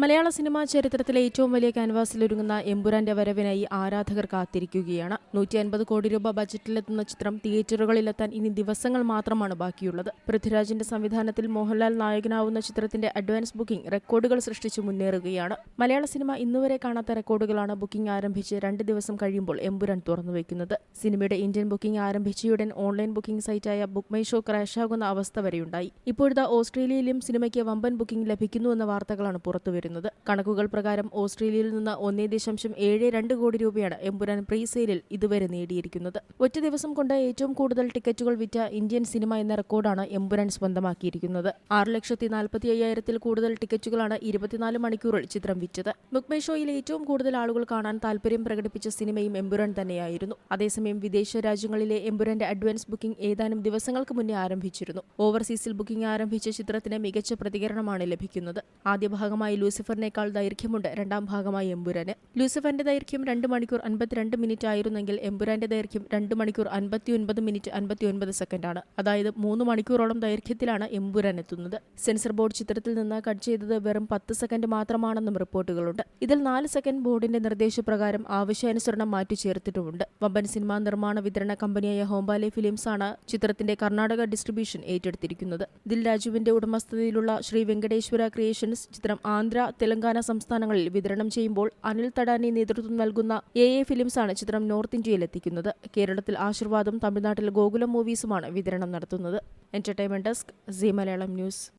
മലയാള cinema ചരിത്രത്തിലെ ഏറ്റവും വലിയ ക്യാൻവാസിൽ ഒരുങ്ങുന്ന എമ്പുരാന്റെ വരവിനായി ആരാധകർ കാത്തിരിക്കുകയാണ്. നൂറ്റി അൻപത് കോടി രൂപ ബജറ്റിലെത്തുന്ന ചിത്രം തിയേറ്ററുകളിലെത്താൻ ഇനി ദിവസങ്ങൾ മാത്രമാണ് ബാക്കിയുള്ളത്. പൃഥ്വിരാജിന്റെ സംവിധാനത്തിൽ മോഹൻലാൽ നായകനാവുന്ന ചിത്രത്തിന്റെ അഡ്വാൻസ് ബുക്കിംഗ് റെക്കോർഡുകൾ സൃഷ്ടിച്ചു മുന്നേറുകയാണ്. മലയാള സിനിമ ഇന്നുവരെ കാണാത്ത റെക്കോർഡുകളാണ് ബുക്കിംഗ് ആരംഭിച്ച് രണ്ട് ദിവസം കഴിയുമ്പോൾ എമ്പുരാൻ തുറന്നുവെക്കുന്നത് സിനിമയുടെ ഇന്ത്യൻ ബുക്കിംഗ് ആരംഭിച്ചയുടൻ ഓൺലൈൻ ബുക്കിംഗ് സൈറ്റായ ബുക്ക് മൈ ഷോ ക്രാഷാകുന്ന അവസ്ഥ വരെയുണ്ടായി. ഇപ്പോഴത്തെ ഓസ്ട്രേലിയയിലും സിനിമയ്ക്ക് വമ്പൻ ബുക്കിംഗ് ലഭിക്കുന്നുവെന്ന വാർത്തകളാണ് പുറത്തുവരുന്നത്. കണക്കുകൾ പ്രകാരം ഓസ്ട്രേലിയയിൽ നിന്ന് ഒന്നേ ദശാംശം ഏഴ് രണ്ട് കോടി രൂപയാണ് എമ്പുരാൻ പ്രീസെയിലിൽ ഇതുവരെ നേടിയിരിക്കുന്നത്. ഒറ്റ ദിവസം കൊണ്ട് ഏറ്റവും കൂടുതൽ ടിക്കറ്റുകൾ വിറ്റ ഇന്ത്യൻ സിനിമ എന്ന റെക്കോർഡാണ് എമ്പുരാൻ സ്വന്തമാക്കിയിരിക്കുന്നത്. ആറ് ലക്ഷത്തി നാൽപ്പത്തി അയ്യായിരത്തിൽ കൂടുതൽ ടിക്കറ്റുകളാണ് ഇരുപത്തിനാല് മണിക്കൂറിൽ ചിത്രം വിറ്റത്. മുക്മേ ഷോയിൽ ഏറ്റവും കൂടുതൽ ആളുകൾ കാണാൻ താൽപര്യം പ്രകടിപ്പിച്ച സിനിമയും എമ്പുരാൻ തന്നെയായിരുന്നു. അതേസമയം വിദേശ രാജ്യങ്ങളിലെ എമ്പുരാന്റെ അഡ്വാൻസ് ബുക്കിംഗ് ഏതാനും ദിവസങ്ങൾക്ക് മുന്നേ ആരംഭിച്ചിരുന്നു. ഓവർസീസിൽ ബുക്കിംഗ് ആരംഭിച്ച ചിത്രത്തിന് മികച്ച പ്രതികരണമാണ് ലഭിക്കുന്നത്. ആദ്യ ഭാഗമായി ലൂസിഫറിനേക്കാൾ ദൈർഘ്യമുണ്ട്. രണ്ടാം ഭാഗമായി എമ്പുരാന്. ലൂസിഫറിന്റെ ദൈർഘ്യം രണ്ട് മണിക്കൂർ അൻപത്തിരണ്ട് മിനിറ്റ് ആയിരുന്നെങ്കിൽ എമ്പുരാന്റെ ദൈർഘ്യം രണ്ട് മണിക്കൂർ അൻപത്തിയൊൻപത് മിനിറ്റ് അൻപത്തിയൊൻപത് സെക്കൻഡാണ് അതായത് മൂന്ന് മണിക്കൂറോളം ദൈർഘ്യത്തിലാണ് എമ്പുരാൻ എത്തുന്നത്. സെൻസർ ബോർഡ് ചിത്രത്തിൽ നിന്ന് കട്ട് ചെയ്തത് വെറും പത്ത് സെക്കൻഡ് മാത്രമാണെന്നും റിപ്പോർട്ടുകളുണ്ട്. ഇതിൽ നാല് സെക്കൻഡ് ബോർഡിന്റെ നിർദ്ദേശപ്രകാരം ആവശ്യാനുസരണം മാറ്റി ചേർത്തിട്ടുമുണ്ട് വമ്പൻ സിനിമാ നിർമ്മാണ വിതരണ കമ്പനിയായ ഹോംബാലെ ഫിലിംസ് ആണ് ചിത്രത്തിന്റെ കർണാടക ഡിസ്ട്രിബ്യൂഷൻ ഏറ്റെടുത്തിരിക്കുന്നത്. ദിൽ രാജുവിന്റെ ഉടമസ്ഥതയിലുള്ള ശ്രീ വെങ്കടേശ്വര ക്രിയേഷൻസ് ചിത്രം ആന്ധ്ര തെലങ്കാന സംസ്ഥാനങ്ങളിൽ വിതരണം ചെയ്യുമ്പോൾ അനിൽ തടാനി നേതൃത്വം നൽകുന്ന എ എ ഫിലിംസാണ് ചിത്രം നോർത്ത് ഇന്ത്യയിൽ എത്തിക്കുന്നത്. കേരളത്തിൽ ആശീർവാദം തമിഴ്നാട്ടിൽ ഗോകുലം മൂവീസുമാണ് വിതരണം നടത്തുന്നത്. Entertainment desk Zee Malayalam news.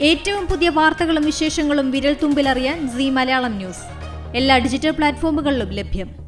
ഏറ്റവും പുതിയ വാർത്തകളും വിശേഷങ്ങളും വിരൽ തുമ്പിലറിയാൻ സി മലയാളം ന്യൂസ്. എല്ലാ ഡിജിറ്റൽ പ്ലാറ്റ്ഫോമുകളിലും ലഭ്യം.